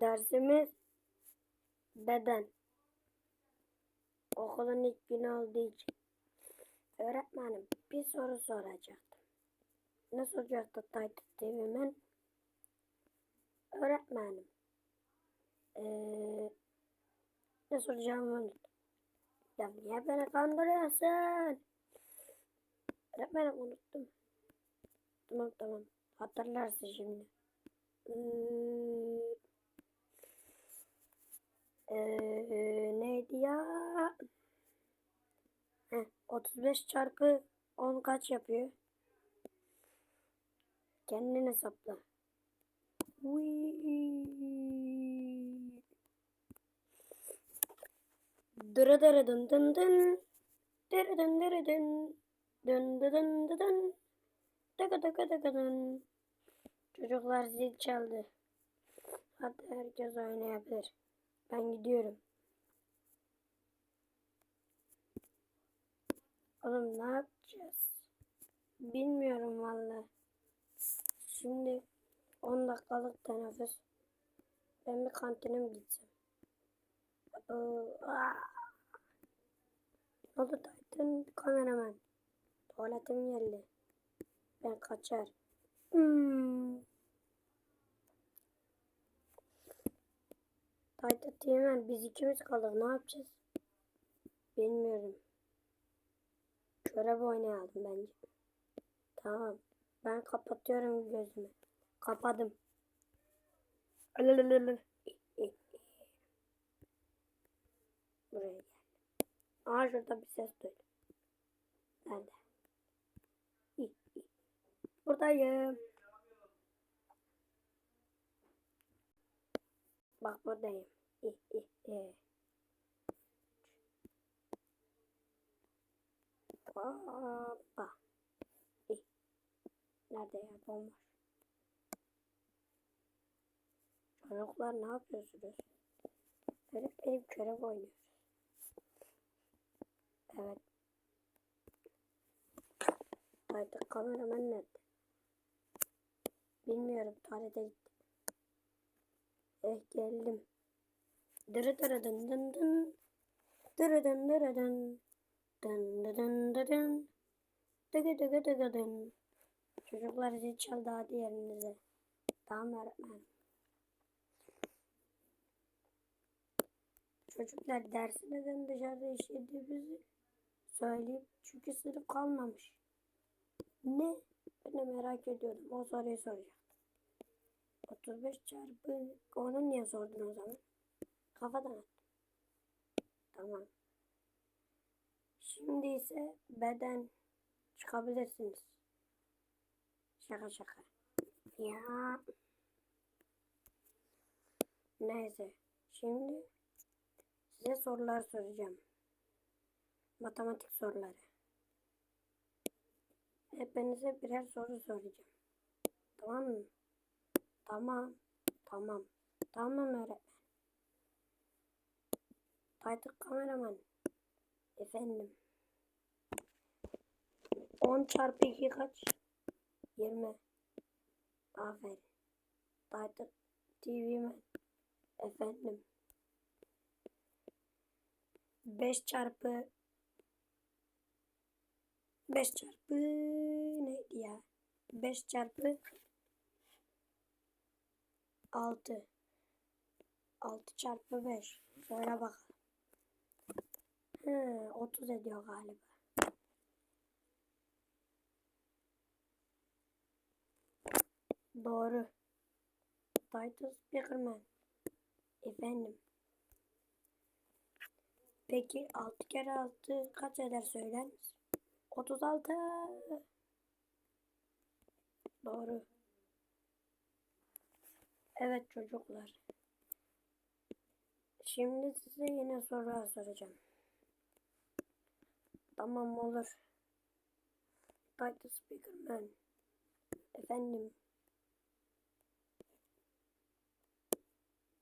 Dersimiz beden. Okulun ilk günü olduğu için. Öğretmenim bir soru soracaktım. Ne soracaktı Titan TV'men? Öğretmenim. Ee, ne soracağımı unuttum. Ya niye beni kandırıyorsun? Öğretmenim unuttum. Tamam tamam. Hatırlarsın şimdi. Ee, ee, neydi ya? Heh, 35 çarpı 10 kaç yapıyor? Kendin hesapla. Dırı dırı dın dın dın. Dırı dın dırı dın. Dın dı dın dı dın. Tıkı tıkı tıkı dın. Çocuklar zil çaldı. Hadi herkes oynayabilir. Ben gidiyorum. Oğlum ne yapacağız? Bilmiyorum valla. Şimdi 10 dakikalık teneffüs. Ben bir kantine mi gitsem? Ee. Ne oldu Titan kameraman? Tuvaletim geldi. Ben kaçar. Hmm. Titan Teğmen biz ikimiz kaldık. Ne yapacağız? Bilmiyorum. Görev oynayalım bence. Tamam. Ben kapatıyorum gözümü. Kapadım. Buraya gel. Aa şurada bir ses duydum. Nerede? Buradayım. Bak buradayım. Hoppa. İ. Nerede ya bomboş. Çocuklar ne yapıyorsunuz? Böyle benim görev oynuyoruz. Evet. Haydi kameraman nerede? Bilmiyorum tuvalete gitti. Eh geldim. Dırı dırı dın dın dın. Dırı dın dırı dın. Dın dın dın dın dın. Dıgı dıgı dıgı. Çocuklar zil çaldı hadi yerinize. Tamam öğretmenim. Çocuklar dersi neden dışarıda işlediğimizi söyleyip çünkü sınıf kalmamış. Ne? Ben de merak ediyordum. O soruyu soracaktım. 35 çarpı onu niye sordun o zaman? Kafadan at. Tamam. Şimdi ise beden çıkabilirsiniz. Şaka şaka. Ya. Neyse. Şimdi size sorular soracağım. Matematik soruları. Hepinize birer soru soracağım. Tamam mı? Tamam. Tamam. Tamam öğretmen. Titan kameraman. Efendim. 10 çarpı 2 kaç? 20. Aferin. Titan TV man. Efendim. 5 çarpı 5 çarpı neydi ya? 5 çarpı 6 6 çarpı 5 Söyle bakalım. He, 30 ediyor galiba. Doğru. Titus Speakerman. Efendim. Peki 6 kere 6 kaç eder söyler misin? 36. Doğru. Evet çocuklar. Şimdi size yine sorular soracağım. Tamam olur. Title Speakerman. Efendim.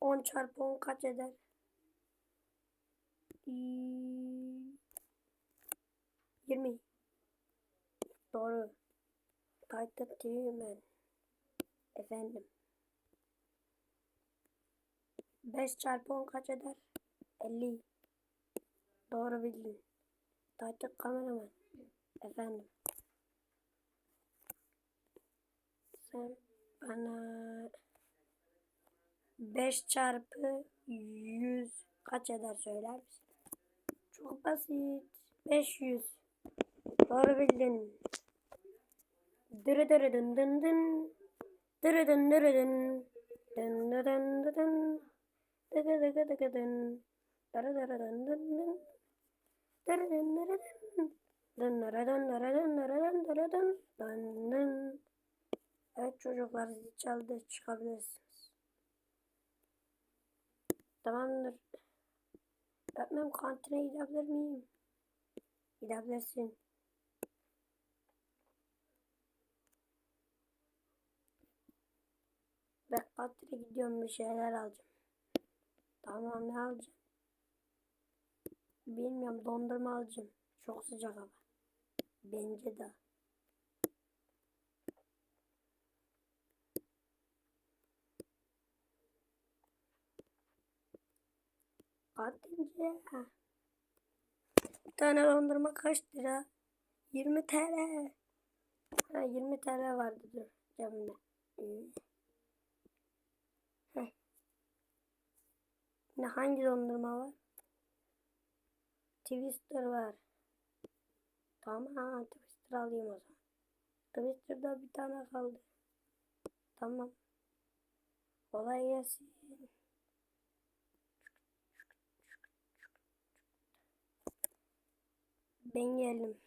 10 çarpı 10 kaç eder? Yirmi. Doğru. Title TV man. Efendim. 5 çarpı 10 kaç eder? 50. Doğru bildin. Takip kameraman. Efendim. Sen bana 5 çarpı 100 kaç eder söyler misin? Çok basit. 500. Doğru bildin. Dırı dırı dın dın dın. Dırı dın dırı. Dın dın dın dın dın. Dıgı dıgı dıgı dın. Dırı dırı dın dın dın. Evet çocuklar zil çaldı çıkabilirsiniz. Tamamdır. Öğretmenim kantine gidebilir miyim? Gidebilirsin. Ben kantine gidiyorum bir şeyler alacağım. Tamam ne alacağım? Bilmiyorum dondurma alacağım. Çok sıcak hava. Bence de. Kantinci. Bir tane dondurma kaç lira? 20 TL. Ha 20 TL vardı dur cebimde. Heh. Ne hangi dondurma var? Twister var. Tamam Twister alayım o zaman. Twister'da bir tane kaldı. Tamam. Kolay gelsin. Ben geldim.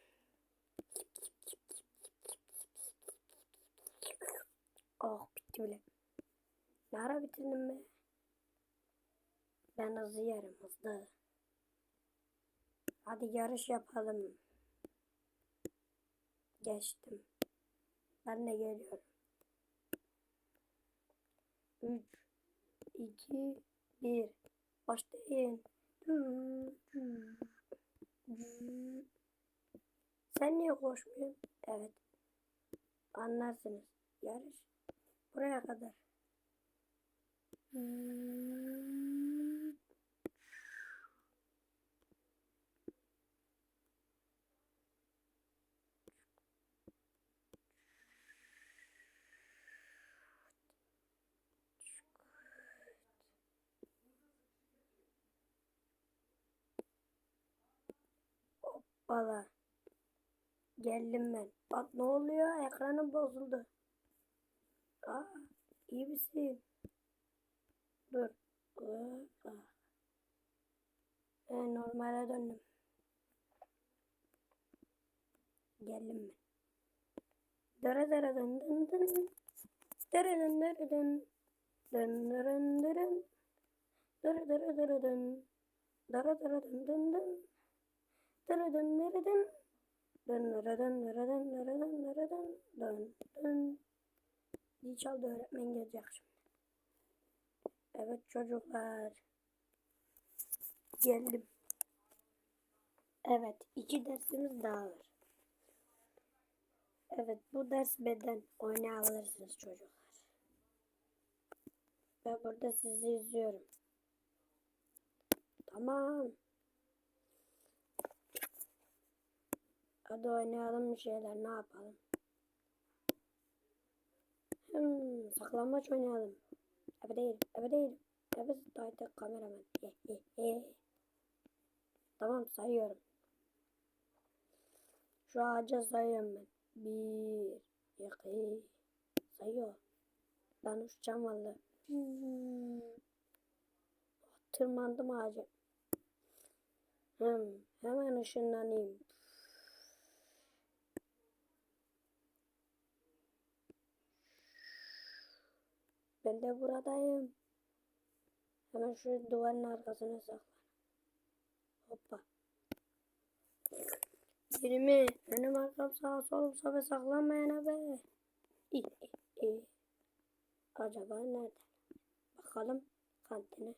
Oh bitti bile. Ne ara bitirdim be? Ben hızlı yerim hızlı. Hadi yarış yapalım. Geçtim. Ben de geliyorum. 3 2 1 Başlayın. Sen niye koşmuyorsun? Evet. Anlarsınız. Yarış buraya kadar. Valla. Geldim ben. Bak ne oluyor? Ekranım bozuldu. Aa, iyi misin? Dur. Aa. E, normale döndüm. Geldim ben. Dara dara dın dın dın. Dara dın dara dın. Dın dırın dırın. Dara dara dara dın. Dara dara dın dın dın. Dara dın. Dın dara dın dara dın dara dın dara dın dın dın. Zil öğretmen gelecek şimdi. Evet çocuklar. Geldim. Evet iki dersimiz daha var. Evet bu ders beden oynayabilirsiniz çocuklar. Ben burada sizi izliyorum. Tamam. Hadi oynayalım bir şeyler ne yapalım. Hmm, saklanmaç oynayalım. Ebe değil, ebe değil. Ebe daydı kameraman. Ye, ye, ye. Tamam sayıyorum. Şu ağaca sayıyorum ben. Bir, iki, sayıyor. Ben uçacağım valla. Hmm. Tırmandım ağaca. Hmm, hemen ışınlanayım. Ben de buradayım. Hemen şu duvarın arkasına saklan. Hoppa. 20. Önüm arkam sağa solum sobe saklanmayana be. İyi, iyi, iyi. Acaba nerede? Bakalım kantine.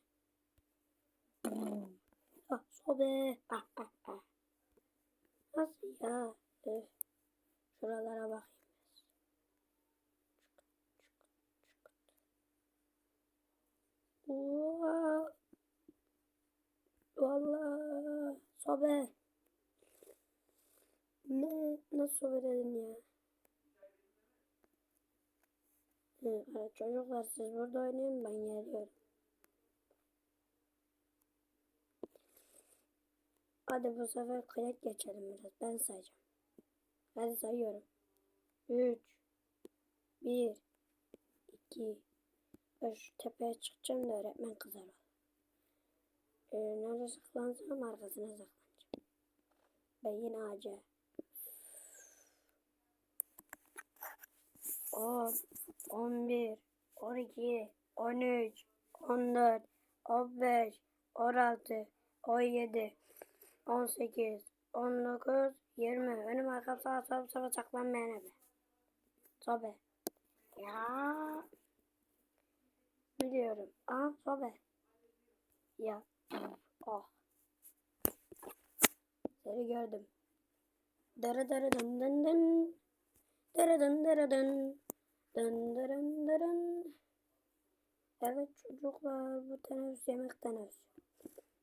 Ah sobe. Ah ah ah. Nasıl ya? Öf. Şuralara bakayım. Sobe. Ne? Nasıl dedin ya? Evet, çocuklar siz burada oynayın ben geliyorum. Hadi bu sefer kıyak geçelim biraz. Ben sayacağım. Hadi sayıyorum. 3 1 2 Ben şu tepeye çıkacağım da öğretmen kızar. Ee, nerede saklansam arkasına saklanacağım. Ben yine ağaca. 10 11 12 13 14 15 16 17 18 19 20 Önüm arkam sağa sola sola saklanmayan ebe. Sobe. Ya. Biliyorum. Aa sobe. Ya. Oh. Seni gördüm. Dara dara dın dın dın. Dara dın dara dın. Dın dırın dırın. Evet çocuklar bu teneffüs yemek teneffüs.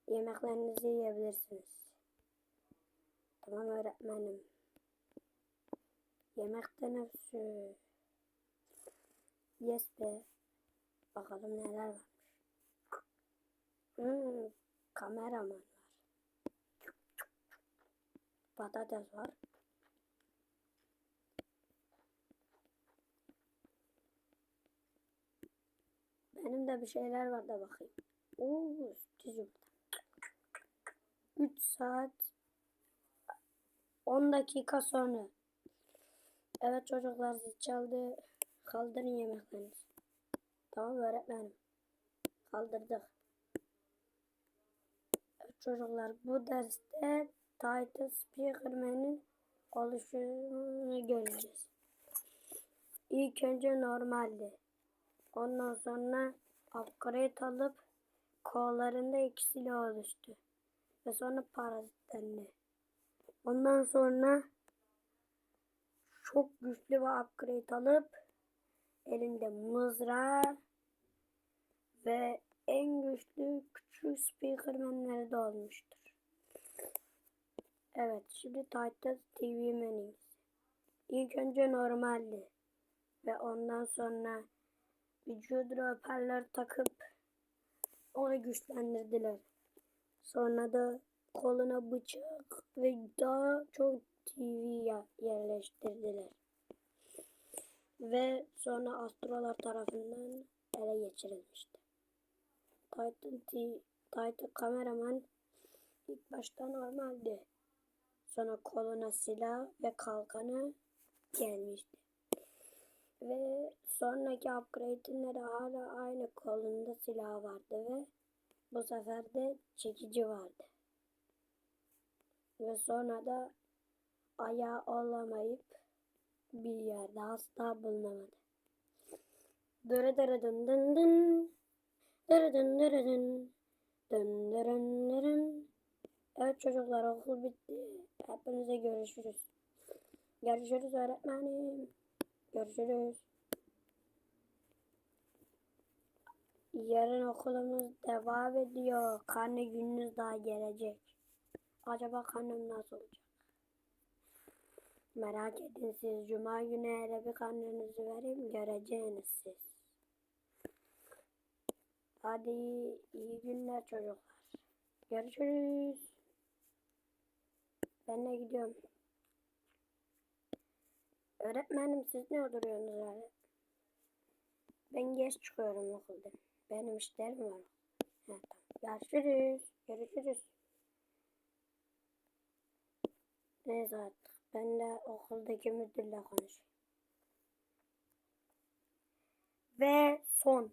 Yemeklerinizi yiyebilirsiniz. Tamam öğretmenim. Yemek teneffüsü. Yes be. Bakalım neler varmış. Hmm, kameraman. Patates var. Benim de bir şeyler var da bakayım. Oo, süt yumurta. 3 saat 10 dakika sonra. Evet çocuklar zil çaldı. Kaldırın yemeklerinizi. Tamam öğretmenim. Kaldırdık. Evet çocuklar bu derste Title Speakerman'in oluşumunu göreceğiz. İlk önce normaldi. Ondan sonra upgrade alıp kollarında ikisiyle oluştu. Ve sonra parazitlendi. Ondan sonra çok güçlü bir upgrade alıp elinde mızrağı ve en güçlü küçük speakermenleri de olmuştur. Evet şimdi Titan TV menüsü. İlk önce normaldi. Ve ondan sonra vücuduna hoparlör takıp onu güçlendirdiler. Sonra da koluna bıçak ve daha çok TV yerleştirdiler. Ve sonra astrolar tarafından ele geçirilmişti. Titan, T Titan kameraman ilk başta normaldi. Sonra koluna silah ve kalkanı gelmişti. Ve sonraki upgrade'inde hala aynı kolunda silah vardı ve bu sefer de çekici vardı. Ve sonra da ayağı olamayıp bir yerde asla bulunamadı. Dırı dırı dın dın dın. Dırı dın dırı dın. Dın dırın dırın. Evet çocuklar okul bitti. Hepinize görüşürüz. Görüşürüz öğretmenim. Görüşürüz. Yarın okulumuz devam ediyor. Karne gününüz daha gelecek. Acaba karnem nasıl olacak? Merak edin siz. Cuma günü hele bir karnenizi vereyim. Göreceğiniz siz. Hadi iyi günler çocuklar. Görüşürüz. Ben de gidiyorum. Öğretmenim siz ne duruyorsunuz öyle? Ben geç çıkıyorum okuldan. Benim işlerim var. Ha, tamam. Görüşürüz. Görüşürüz. Neyse artık. Ben de okuldaki müdürle konuşayım. Ve son.